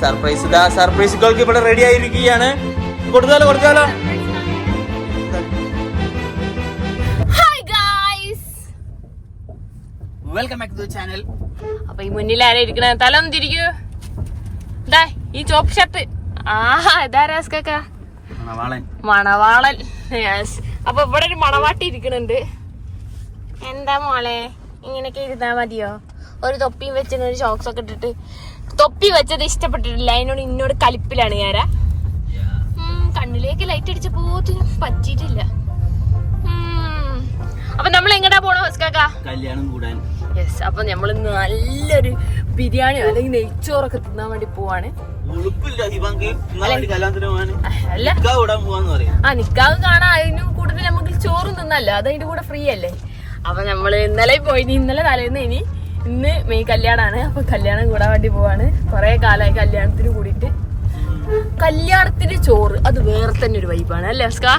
Surprise ഇതാ സർപ്രൈസുകൾക്ക് ഇവിടെ ready ആയിരിക്കുകയാണ്. കൊടുത്താലോ കൊടുത്താലോ? Hi guys welcome back to channel അപ്പൊ ഈ മുന്നിൽ ആരാ ഇരിക്കണ? തല ഒന്ന് തിരിക്കൂ. ഇതാ ഈ ചോപ്പ് ഷർട്ട് ആഹാ ഇതാ രാസ്കാക്ക വാളൻ മണവാളൻ. അപ്പൊ ഇവിടെ ഒരു മണവാട്ടി ഇരിക്കണുണ്ട്. എന്താ മോളെ? ഇങ്ങനെയൊക്കെ ഇരുന്നാ മതിയോ? ഒരു തൊപ്പിയും വെച്ചിട്ട് ഒരു ഷോക്സ് ഒക്കെ ഇട്ടിട്ട്. തൊപ്പി വെച്ചത് ഇഷ്ടപ്പെട്ടിട്ടില്ല. അതിനോട് ഇന്നോട് കലിപ്പിലാണ് ഞാരാ. കണ്ണിലേക്ക് ലൈറ്റ് അടിച്ചപ്പോത്തിനും പറ്റിയിട്ടില്ല. ഉം. അപ്പൊ നമ്മൾ എങ്ങടാ പോണോ ഹസ്കാക്ക? കല്യാണം കൂടാൻ. യെസ് അപ്പൊ നമ്മൾ നല്ലൊരു ബിരിയാണി അല്ലെങ്കിൽ നെയ്ച്ചോറൊക്കെ തിന്നാൻ വേണ്ടി പോവാണ്. അല്ല ആ നിക്കാവ് കാണാൻ അതിന് കൂടുതൽ നമുക്ക് ചോറും തിന്നല്ലോ അത് അതിന്റെ കൂടെ ഫ്രീ അല്ലേ? അപ്പൊ നമ്മൾ ഇന്നലെ പോയി ഇന്നലെ തലേന്ന് ഇനി ഇന്ന് മെയ് കല്യാണാണ് അപ്പൊ കല്യാണം കൂടാൻ വേണ്ടി പോവാണ്. കൊറേ കാലമായി കല്യാണത്തിന് കൂടിയിട്ട്. കല്യാണത്തിന് ചോറ് അത് വേറെ തന്നെ ഒരു വൈബാണ് അല്ലേ അസ്കാ?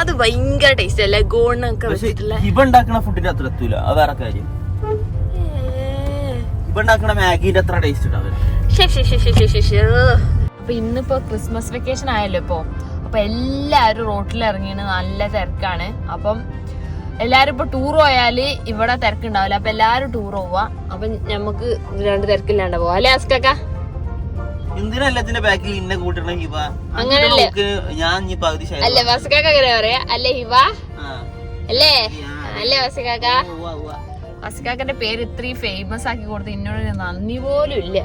അത് ഭയങ്കര ടേസ്റ്റ് അല്ലേ? ഗോണൊക്കെ വെച്ചിട്ടുള്ള ഉണ്ടാക്കുന്ന ഫുഡിന്റെ അത്ര എത്തൂല. അത് വേറെ കാര്യം. ഉണ്ടാക്കുന്ന മാഗിന്റെ അത്ര ടേസ്റ്റ് ഉണ്ടാവില്ല. അപ്പൊ ഇന്നിപ്പോ ക്രിസ്മസ് വെക്കേഷൻ ആയല്ലോ ഇപ്പൊ. അപ്പൊ എല്ലാരും റോട്ടിൽ ഇറങ്ങിയാണ് നല്ല തിരക്കാണ്. അപ്പം എല്ലാരും ഇപ്പൊ ടൂർ പോയാൽ ഇവിടെ തിരക്കുണ്ടാവില്ല. അപ്പൊ എല്ലാരും ടൂർ പോവാ. അപ്പൊ നമുക്ക് രണ്ട് തിരക്കില്ലാണ്ട് പോവാ. അല്ലേ അസ്കാക്ക എന്തിനാ എല്ലാത്തിന്റെ ബാക്കിൽ ഇന്നെ കൂട്ടണ ഹിബ? അങ്ങനല്ലേ? ഞാൻ പകുതി. അല്ലേ വസക്കാക്ക അങ്ങനെ പറയാ. അല്ലേ ഹിവ ആ. അല്ലേ? അല്ലേ വസക്കാക്ക. വസക്കാക്കന്റെ പേര് ഇത്രയും ഫേമസ് ആക്കി കൊടുത്ത് എന്നോട് നന്ദി പോലും ഇല്ല.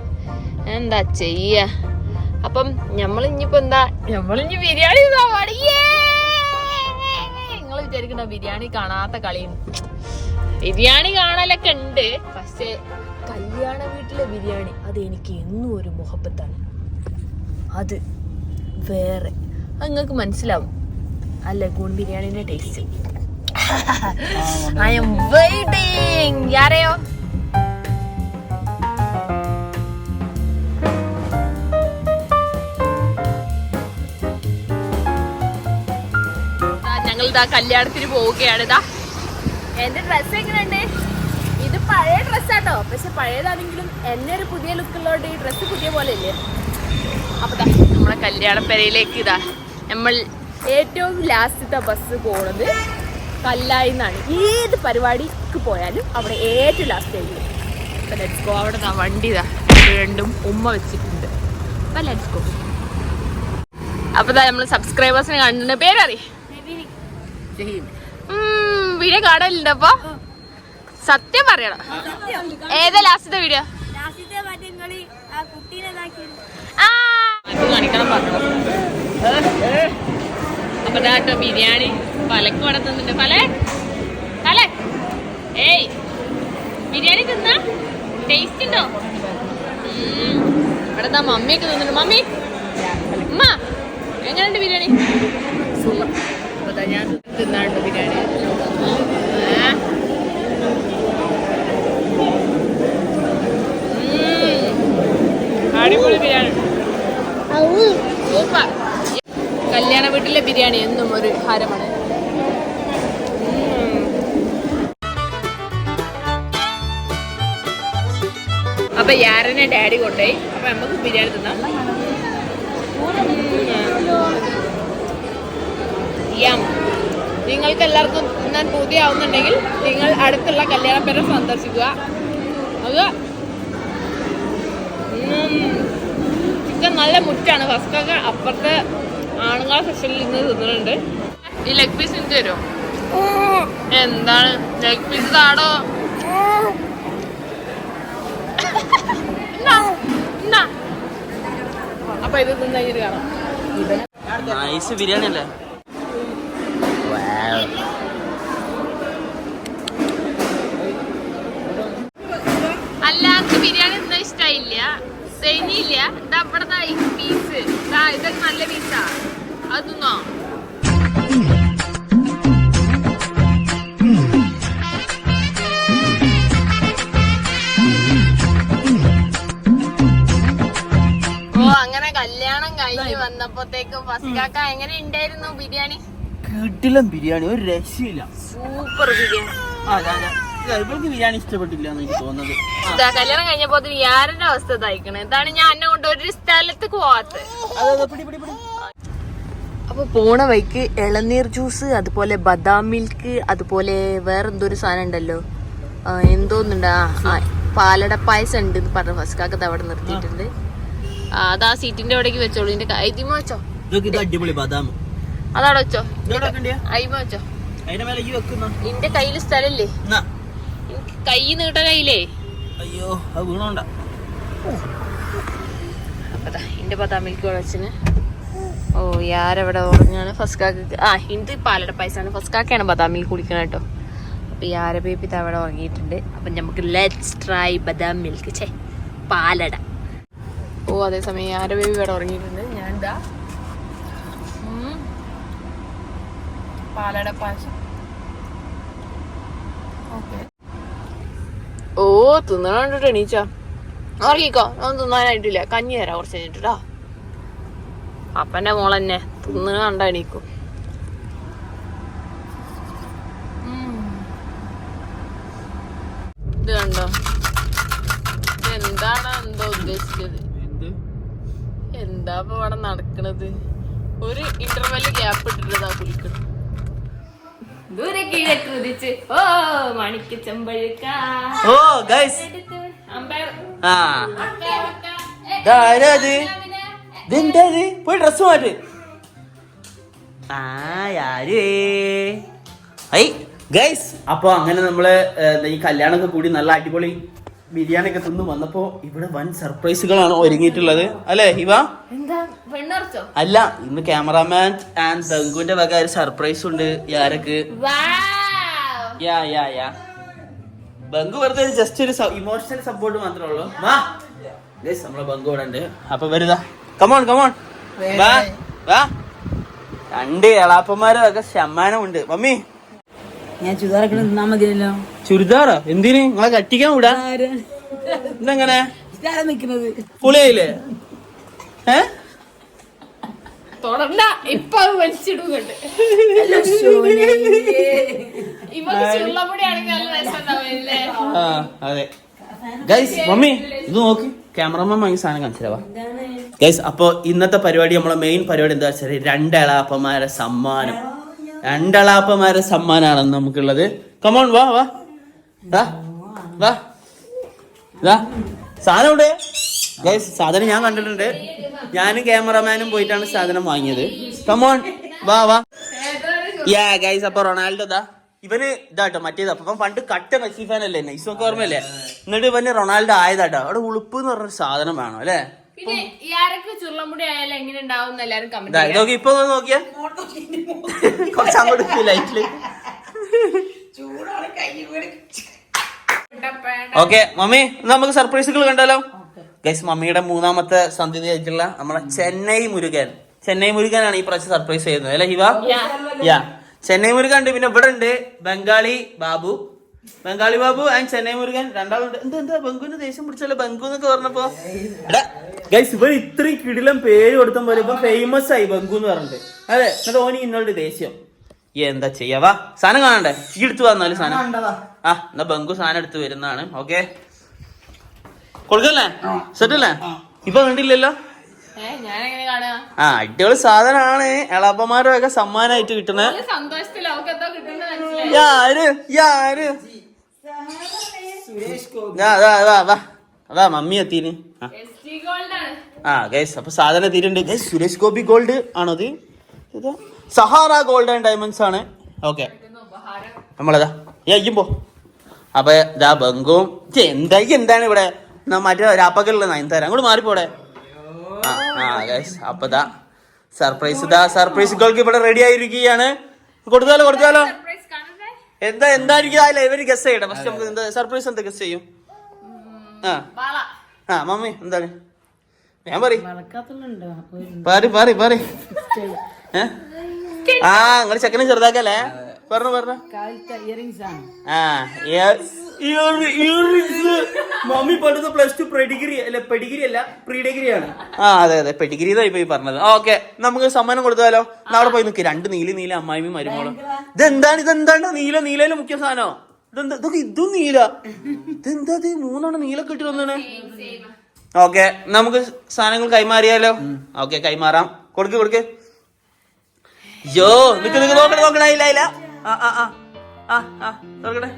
എന്താ ചെയ്യ? അപ്പം ഇനിയിപ്പോ എന്താ? നമ്മളിഞ്ഞി ബിരിയാണി നിങ്ങൾ വിചാരിക്കണ ബിരിയാണി കാണാത്ത കളിയും. ബിരിയാണി കാണലൊക്കെ ഉണ്ട്. പക്ഷേ കല്യാണ വീട്ടിലെ ബിരിയാണി അത് എനിക്ക് എന്നും ഒരു മുഹബത്താണ്. അത് വേറെ. അങ്ങക്ക് നിങ്ങൾക്ക് മനസ്സിലാവും. അല്ല കൂൺ ബിരിയാണിന്റെ ടേസ്റ്റ് ഐ എം വെയിറ്റിംഗ് യാരെയോ ഇതാ കല്യാണത്തിന് പോവുകയാണ്. ഇതാ എന്റെ ഡ്രസ് എങ്ങനെയുണ്ട്? ഇത് പഴയ ഡ്രസ്സാട്ടോ പക്ഷെ പഴയതാണെങ്കിലും എന്നെ ഒരു പുതിയ ലുക്കുള്ളതുകൊണ്ട് ഈ ഡ്രസ്സ് പുതിയ പോലെ ഇല്ലേ അപ്പൊ നമ്മളെ കല്യാണപ്പരയിലേക്ക് ഇതാ നമ്മൾ ഏറ്റവും ലാസ്റ്റത്തെ ബസ് പോണത് കല്ലായി നിന്നാണ് ഏത് പരിപാടിക്ക് പോയാലും അവിടെ ഏറ്റവും ലാസ്റ്റ് ആയിരിക്കും. അപ്പൊ ലെറ്റ്സ് ഗോ അവിടെ വണ്ടി ഇതാ രണ്ടും ഉമ്മ വെച്ചിട്ടുണ്ട്. അപ്പൊ ലെറ്റ്സ് ഗോ അപ്പൊ ദാ നമ്മൾ സബ്സ്ക്രൈബേഴ്സിനെ കണ്ടിട്ടുണ്ട് പേരറി വീഡിയോ കാണലുണ്ട് അപ്പൊ? സത്യം പറയണം. ഏതാ ലാസ്റ്റത്തെ വീഡിയോ? കാണിക്കണം പറഞ്ഞു അപ്പൊ ദാട്ടോ ബിരിയാണി. പലക്ക് ഇവിടെ തിന്നിട്ട് പല? പല? ഏയ്. ബിരിയാണി തിന്ന? ടേസ്റ്റ് ഉണ്ടോ. ഇവിടെ ദാ മമ്മിയൊക്കെ തിന്നിട്ട് മമ്മി. ഉമ്മ. എങ്ങനെയുണ്ട് ബിരിയാണി? സൂപ്പർ അപ്പൊ ഞാൻ തിന്നാണ്ട് ബിരിയാണി. അടിപൊളി ബിരിയാണി. സൂപ്പർ. കല്യാണ വീട്ടിലെ ബിരിയാണി എന്നും ഒരു ഹാരമാണ്. അപ്പൊ യാരനെ ഡാഡി കൊണ്ടുപോയി. അപ്പൊ നമുക്ക് ബിരിയാണി തിന്നാം. യം നിങ്ങൾക്ക് എല്ലാവർക്കും ഞാൻ പൂതിയാവുന്നുണ്ടെങ്കിൽ നിങ്ങൾ അടുത്തുള്ള കല്യാണപ്പേരെ സന്ദർശിക്കുക. അത് ചിക്കൻ നല്ല മുറ്റാണ്. ഫസ്റ്റൊക്കെ അപ്പുറത്തെ ആണുങ്ങളെ സെക്ഷനിൽ നിന്ന് തിന്നുന്നുണ്ട് ഈ ലെഗ് പീസ് എനിക്ക് തരുമോ എന്താണ് ലെഗ് പീസ് എന്നാ. അപ്പൊ ഇത് തിന്നു കഴിഞ്ഞിട്ട് കാണാം ബിരിയാണി അല്ലേ അല്ല എനിക്ക് ബിരിയാണി എന്താ ഇഷ്ടായില്ല? സെനിയില്ല ഇതാ ഇവിടെ പീസ് ഇതാ ഇതൊക്കെ നല്ല പീസാ അതൊന്നോ ഓ അങ്ങനെ കല്യാണം കഴിഞ്ഞ് വന്നപ്പോത്തേക്കും കാക്ക എങ്ങനെ ഉണ്ടായിരുന്നു ബിരിയാണി? കിടിലം ബിരിയാണി ഒരു രക്ഷയില്ല. സൂപ്പർ ബിരിയാണി. ഞാൻ- ഞാൻ- ഇവൾക്ക് ബിരിയാണി ഇഷ്ടപ്പെട്ടില്ല എന്ന് എനിക്ക് തോന്നുന്നത്. ഇതാ കല്യാണം കഴിഞ്ഞപ്പോ യാരുടെ അവസ്ഥ തയ്ക്കണേ ഇതാണ് ഞാൻ എന്നെ കൊണ്ട് ഒരു സ്ഥലത്ത് പോവാത്തത് അതെ അതെ പിടി പിടി പിടി. അപ്പൊ പോണ വഴിക്ക് ഇളനീർ ജ്യൂസ് അതുപോലെ ബദാം മിൽക്ക് അതുപോലെ വേറെ എന്തോ ഒരു സാധനം ഉണ്ടല്ലോ? എന്തോന്നുണ്ട്? ആ പാലട പായസം ഉണ്ട് എന്ന് ഫസ്റ്റ് കാക്കത്ത് അവിടെ നിർത്തിയിട്ടുണ്ട്. അതാ അത് ആ സീറ്റിന്റെ അവിടേക്ക് വെച്ചോളൂ. ഇതിന്റെ ഇതിമ വെച്ചോ? ഇതൊക്കെ ഇത് അടിപൊളി ബദാം. അതവിടെ വെച്ചോ? അയിമ വെച്ചോ. നിന്റെ കയ്യിൽ സ്ഥലല്ലേ? കൈ നീട്ട കയ്യിലേ. അയ്യോ അത് വീണോണ്ട. ഇന്റെ ബദാം മിൽക്ക് വെച്ചിന്. ഓ യാരവിടെ ഉറങ്ങാണ് ഫസ്കാക്ക് ആ ഇത് പാലട പായസമാണ് ഫസ്റ്റ് ബദാം മിൽക്ക് കുടിക്കണം കേട്ടോ. അപ്പൊ യാര ബേബി അവിടെ ഉറങ്ങിയിട്ടുണ്ട്. അപ്പൊ നമുക്ക് ലെറ്റ്സ് ട്രൈ ബദാം മിൽക്ക് ചേ പാലട. ഓ അതേസമയം യാര ബേബി ഇവിടെ ഉറങ്ങിയിട്ടുണ്ട്. ഞാൻ ഇതാ പാലട പായസം. ഓക്കെ. ഓ തിന്നണ കണ്ടിട്ട് എണീച്ചാ. ഉറങ്ങിക്കോ. ഒന്നും തിന്നാനായിട്ടില്ല. കഞ്ഞി തരാം കുറച്ച് കഴിഞ്ഞിട്ടാ അപ്പന്റെ മോളെന്നെ തിന്നണ കണ്ട എണീക്കും. ഇത് കണ്ടോ? എന്താണ് എന്തോ ഉദ്ദേശിച്ചത്? എന്താ? ഇപ്പൊ ഇവിടെ നടക്കണത്? ഒരു ഇന്റർവെൽ ഗ്യാപ്പ് ഇട്ടിട്ടതാ കുളിക്കണം. ദൂരെ കീഴെ ഉദിച്ച് ഓ മണിക്ക് ചെമ്പഴുക്ക ഓ ഗൈസ് അമ്പയർ ആ. ഇതാരാ ഇത്? ഇതെന്താ ഇത്? പോയി ഡ്രസ് മാറ്റ്. ആ ആരേ? ഐ ഗൈസ് അപ്പൊ അങ്ങനെ നമ്മൾ ഈ കല്യാണമൊക്കെ കൂടി നല്ല അടിപൊളി ബിരിയാണി ഒക്കെ തിന്നു വന്നപ്പോ ഇവിടെ വൻ സർപ്രൈസുകളാണ് ഒരുങ്ങിയിട്ടുള്ളത്. അല്ലേ ഇവ അല്ല ഇന്ന് ക്യാമറാമാൻ ആൻഡ് ബംഗുവിന്റെ വക ഒരു സർപ്രൈസ് ഉണ്ട്. യാരക്ക് യാ യാ യാ. ബംഗു വെറുതെ ജസ്റ്റ് ഒരു ഇമോഷണൽ സപ്പോർട്ട് മാത്രമേ ഉള്ളൂ. വാ. നമ്മളെ ബംഗു ഇവിടെ ഉണ്ട്. അപ്പൊ വരുതാ. കമോൺ കമോൺ വാ വാ. രണ്ട് എളാപ്പന്മാരും ഒക്കെ ശമ്മാനമുണ്ട് മമ്മി ഞാൻ ചുരിദാറൊക്കെ നിന്നാ മതിയല്ലോ. ചുരിദാറോ? എന്തിന്? നിങ്ങളെ കട്ടിക്കാൻ വിടാ. ഇതെങ്ങനെ? നിക്കുന്നത് പുളിയായില്ലേ? ഏ? തുടണ്ട. ഇപ്പൊ അത് വലിച്ചിടുന്നുണ്ട് ഗൈസ് മമ്മി ഇത് നോക്ക്. ക്യാമറമാൻ വാങ്ങി സാധനം കാണിച്ചതാ ഗൈസ് അപ്പൊ ഇന്നത്തെ പരിപാടി നമ്മളെ മെയിൻ പരിപാടി എന്താ വെച്ചാൽ രണ്ടളാപ്പന്മാരെ സമ്മാനം. രണ്ടളാപ്പന്മാരെ സമ്മാനാണ് നമുക്കുള്ളത്. കമോൺ വാ വാ വാ. ദാ, സാധനം ഗൈസ് സാധനം ഞാൻ കണ്ടിട്ടുണ്ട്. ഞാനും ക്യാമറമാനും പോയിട്ടാണ് സാധനം വാങ്ങിയത്. കമോൺ വാ വാ. യാ ഗൈസ് അപ്പൊ റൊണാൾഡോ ദാ. ഇവന് ഇതാട്ടോ മറ്റേത്. അപ്പൊ പണ്ട് കട്ട മെസ്സി ഫാൻ അല്ലേ? നൈസൊക്കെ ഓർമ്മയല്ലേ? എന്നിട്ട് ഇവന് റൊണാൾഡോ ആയതാട്ടോ. അവിടെ ഉളുപ്പ് എന്ന് പറഞ്ഞ സാധനം വേണം അല്ലേ? പിന്നെ ആയാലും എങ്ങനെ ഉണ്ടാവും എന്ന് എല്ലാരും ദാ, കമന്റ് ഇതൊക്കെ ഇപ്പൊ ഒന്ന് നോക്കിയാ? കുറച്ച് അങ്ങോട്ട് ലൈറ്റിൽ. ഓക്കെ മമ്മി നമുക്ക് സർപ്രൈസുകൾ കണ്ടാലോ? ഗൈസ് മമ്മിയുടെ മൂന്നാമത്തെ സന്ധ്യ ആയിട്ടുള്ള നമ്മളെ ചെന്നൈ മുരുകൻ. ചെന്നൈ മുരുകനാണ് ഈ പ്രാവശ്യം സർപ്രൈസ് ചെയ്യുന്നത്. അല്ലെ ഹിവ യാ ചെന്നൈ മുരുകൻ ഉണ്ട് പിന്നെ ഇവിടെ ഉണ്ട് ബംഗാളി ബാബു. ബംഗാളി ബാബു ആൻഡ് ചെന്നൈ മുരുകൻ രണ്ടാളുണ്ട്. എന്താ എന്താ? ബംഗുവിന് ദേഷ്യം പിടിച്ചല്ലോ? ബംഗു എന്നൊക്കെ പറഞ്ഞപ്പോ. ഗൈസ് ഇവർ ഇത്രയും കിടിലം പേര് കൊടുത്ത പോലെ ഇപ്പൊ ഫേമസ് ആയി ബംഗു എന്ന് പറഞ്ഞിട്ട്. അതെ എന്നിട്ട് ഓനി ഇന്നോട് ദേഷ്യം. എന്താ ചെയ്യാവാ സാധനം കാണണ്ടേ? ഈ എടുത്തു വന്നാൽ സാധനം. ആ എന്നാ ബംഗു സാധനം എടുത്ത് വരുന്നതാണ്. ഓക്കെ. കൊടുക്കല്ലേ? സെറ്റല്ലേ? ഇപ്പൊ കണ്ടില്ലല്ലോ? ആ അടിപൊളി സാധനമാണ് എളപ്പമാരും ഒക്കെ സമ്മാനമായിട്ട് മനസ്സിലായി. യാര്? യാര്? അതാ മമ്മി എത്തിന്. ആ. ആണ് ഗൈസ് അപ്പൊ സാധനം എത്തിയിട്ടുണ്ട്. ഗൈസ് സുരേഷ് ഗോപി ഗോൾഡ് ആണത്. ഇതാ. സഹാറ ഗോൾഡ് ആൻഡ് ഡയമണ്ട്സ് ആണ്. ഓക്കെ. നമ്മളതാ. ഏയ്യും പോ. അപ്പൊ ഇതാ ബംഗും. എന്തായി എന്താണ് ഇവിടെ? മറ്റേ രാപ്പകലുള്ള നയൻതാര. അങ്ങോട്ട് മാറിപ്പോടെ. അപ്പൊ ദാ സർപ്രൈസ് ദാ സർപ്രൈസ് ഗോൾക്ക് ഇവിടെ റെഡി ആയിരിക്കുകയാണ്. കൊടുത്താലോ കൊടുത്താലോ? സർപ്രൈസ് കാണണ്ടേ? എന്താ എന്തായിരിക്കും? ആ ഇവർ ഗസ് ചെയ്യട്ടെ ഫസ്റ്റ് നമുക്ക് എന്താ സർപ്രൈസ് എന്താ ഗസ് ചെയ്യും? ആ. ആ മമ്മി എന്താണ്? ഞാൻ പറയും. പാറി പാറി പാറി ആ നിങ്ങൾ ചെക്കനെ ചെറുതാക്കല്ലേ? പറഞ്ഞു പറഞ്ഞു. കാലത്തെ ഇയറിങ്സ് മമ്മി പണ്ടത്തെ പ്ലസ് ടു പ്രെഡിഗ്രി അല്ല പെഡിഗ്രി അല്ല പ്രീ ഡിഗ്രി ആണ്. ആ അതെ അതെ. പെഡിഗ്രി ഇപ്പൊ ഈ പറഞ്ഞത്. ഓക്കെ നമുക്ക് സമ്മാനം കൊടുത്താലോ? നാളെ അവിടെ പോയി നിൽക്കുക രണ്ട് നീല നീല അമ്മായിയും മരുമോളും. ഇതെന്താണ്? ഇതെന്താണ്? നീല നീലയിലെ മുഖ്യ സാധനോ. ഇതെന്താ? ഇതൊക്കെ ഇതും നീല. ഇതെന്താ ഇത്? മൂന്നെണ്ണം നീല കിട്ടി വന്നാണ് ഓക്കെ നമുക്ക് സാധനങ്ങൾ കൈമാറിയാലോ? ഓക്കെ കൈമാറാം. കൊടുക്ക് കൊടുക്ക്. യോ നിക്ക് നിക്ക്. നോക്കണേ നോക്കണേ ഇല്ല ഇല്ല. ആ ആ ആ. ആ ആ. നോക്കണേ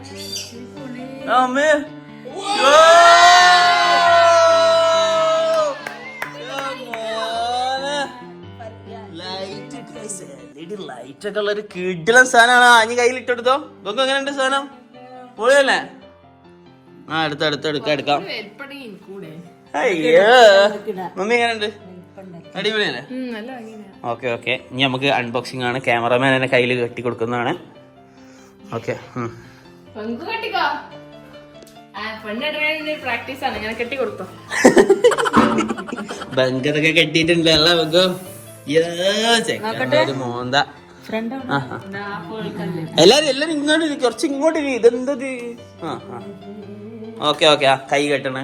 ആ, അമ്മേ. ലൈറ്റ് ഒക്കെ ഉള്ള ഒരു കിടിലൻ സാധനമാണ് അഞ്ഞ് കയ്യിൽ ഇട്ടെടുത്തോ ഇതൊക്കെ എങ്ങനെയുണ്ട് സാധനം പൊളിയല്ലേ ആ എടുത്ത അടുത്ത എടുക്കാം എടുക്കാം അയ്യോ മമ്മി എങ്ങനെയുണ്ട് അടിപൊളിയല്ലേ ഓക്കെ ഓക്കെ ഇനി നമുക്ക് അൺബോക്സിംഗ് ആണ്. ക്യാമറമാൻ എന്നെ കയ്യിൽ കെട്ടി കൊടുക്കുന്നതാണ് ഓക്കെ പങ്കു കെട്ടിക്കോ? ബങ്കതൊക്കെ കെട്ടിയിട്ടുണ്ട്. അല്ല ബങ്കോ? മോന്ത. ഫ്രണ്ട് ആ, ആ. എല്ലാരും എല്ലാരും ഇങ്ങോട്ട് കുറച്ച് ഇങ്ങോട്ട് ഇരി. ഇതെന്തത്? ആ ഓക്കെ ഓക്കെ ആ കൈ കെട്ടണേ.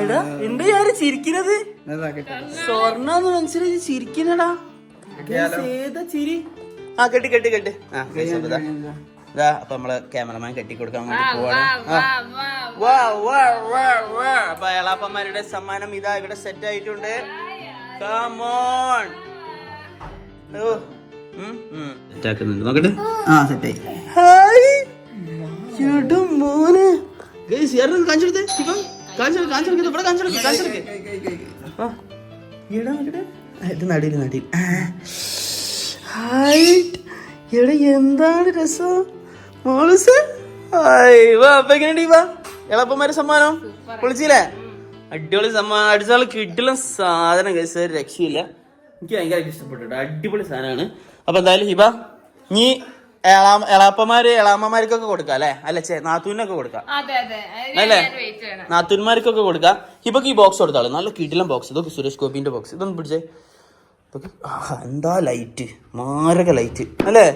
എടാ എന്താ ഞാൻ ചിരിക്കുന്നത് മനസ്സിലായി. ചിരിക്കുന്നടാ ഏതാ ചിരി? ആ കെട്ടി കെട്ടി കെട്ടി. ആ ഇതാ. അപ്പൊ നമ്മൾ ക്യാമറമാൻ കെട്ടി കൊടുക്കാൻ വേണ്ടി പോവാണ്. വാ, വാ, വാ, വാ. അപ്പൊ എളാപ്പന്മാരുടെ സമ്മാനം ഇതാ ഇവിടെ സെറ്റ് ആയിട്ടുണ്ട്. കമോൺ സെറ്റാക്കുന്നുണ്ട് നോക്കട്ടെ. ആ സെറ്റായി ഹായ്. ചേട്ടാ മോനെ. ഗൈസ് ആരും കാണിച്ചെടുത്തേ. ഇപ്പം കാണിച്ചെടുക്ക് കാണിച്ചെടുക്ക് ഇവിടെ കാണിച്ചെടുക്ക് കാണിച്ചെടുക്ക്. ആ എടാ നോക്കട്ടെ. ആ, ഇത് നടിയിൽ നടിയിൽ ഹായ് എടാ എന്താണ് രസം? എങ്ങനെയുണ്ട് സമ്മാനം? പൊളിച്ചില്ലേ അടിപൊളി സമ്മാനം അടിച്ചാൽ കിട്ടില്ല സാധനം കഴിച്ച രക്ഷയില്ല. എനിക്ക് ഭയങ്കര ഇഷ്ടപ്പെട്ടു അടിപൊളി സാധനമാണ്. അപ്പൊ എന്തായാലും ഹിബ നീ എളാപ്പമാര് എളാപ്പന്മാര് എളാമ്മമാർക്കൊക്കെ കൊടുക്കാം അല്ലേ? അല്ല ചേ നാത്തൂനൊക്കെ കൊടുക്കാം. അല്ലേ? നാത്തൂന്മാർക്കൊക്കെ കൊടുക്കാം. ഹിബക്ക് ഈ ബോക്സ് കൊടുത്താളൂ നല്ല കിടിലം ബോക്സ് ഇതൊക്കെ സുരേഷ് ഗോപിന്റെ ബോക്സ് ഇതൊന്ന് പിടിച്ചേ. എന്താ ലൈറ്റ് മാരക ലൈറ്റ് അല്ലേ?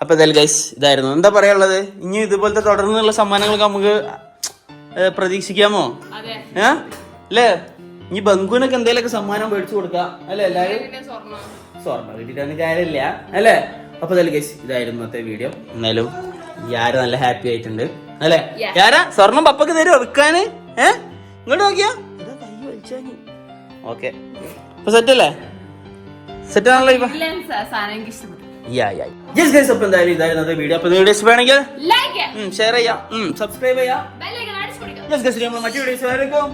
അപ്പൊ എന്തായാലും ഗൈസ് ഇതായിരുന്നു. എന്താ പറയാനുള്ളത്? ഇനി ഇതുപോലത്തെ തുടർന്നുള്ള സമ്മാനങ്ങളൊക്കെ നമുക്ക് പ്രതീക്ഷിക്കാമോ? ഏ? അല്ലേ? ഇനി ബംഗുവിനൊക്കെ എന്തെങ്കിലുമൊക്കെ സമ്മാനം മേടിച്ചു കൊടുക്കാം. അല്ലേ എല്ലാരും? സ്വർണ. കിട്ടിയിട്ടൊന്നും കാര്യമില്ല. അല്ലേ? അപ്പൊ എന്തായാലും ഗൈസ് ഇതായിരുന്നു ഇന്നത്തെ വീഡിയോ എന്നാലും യാര നല്ല ഹാപ്പി ആയിട്ടുണ്ട്. അല്ലേ. യാര സ്വർണം പപ്പക്ക് തരും വെക്കാന് ഏ? ഇങ്ങോട്ട് നോക്കിയാ? ഓക്കെ. അപ്പൊ സെറ്റ് അല്ലേ? സെറ്റ് ആണല്ലോ ഇപ്പൊ യെസ് ഗൈസ് അപ്പൊ എന്തായാലും ഇതായിരുന്നു വീഡിയോ അപ്പൊ വീഡിയോസ് വേണമെങ്കിൽ ഷെയർ ചെയ്യാം. സബ്സ്ക്രൈബ് ചെയ്യാം. യെസ് ഗൈസ് നമ്മൾ മറ്റു വീഡിയോസ് വരേക്കും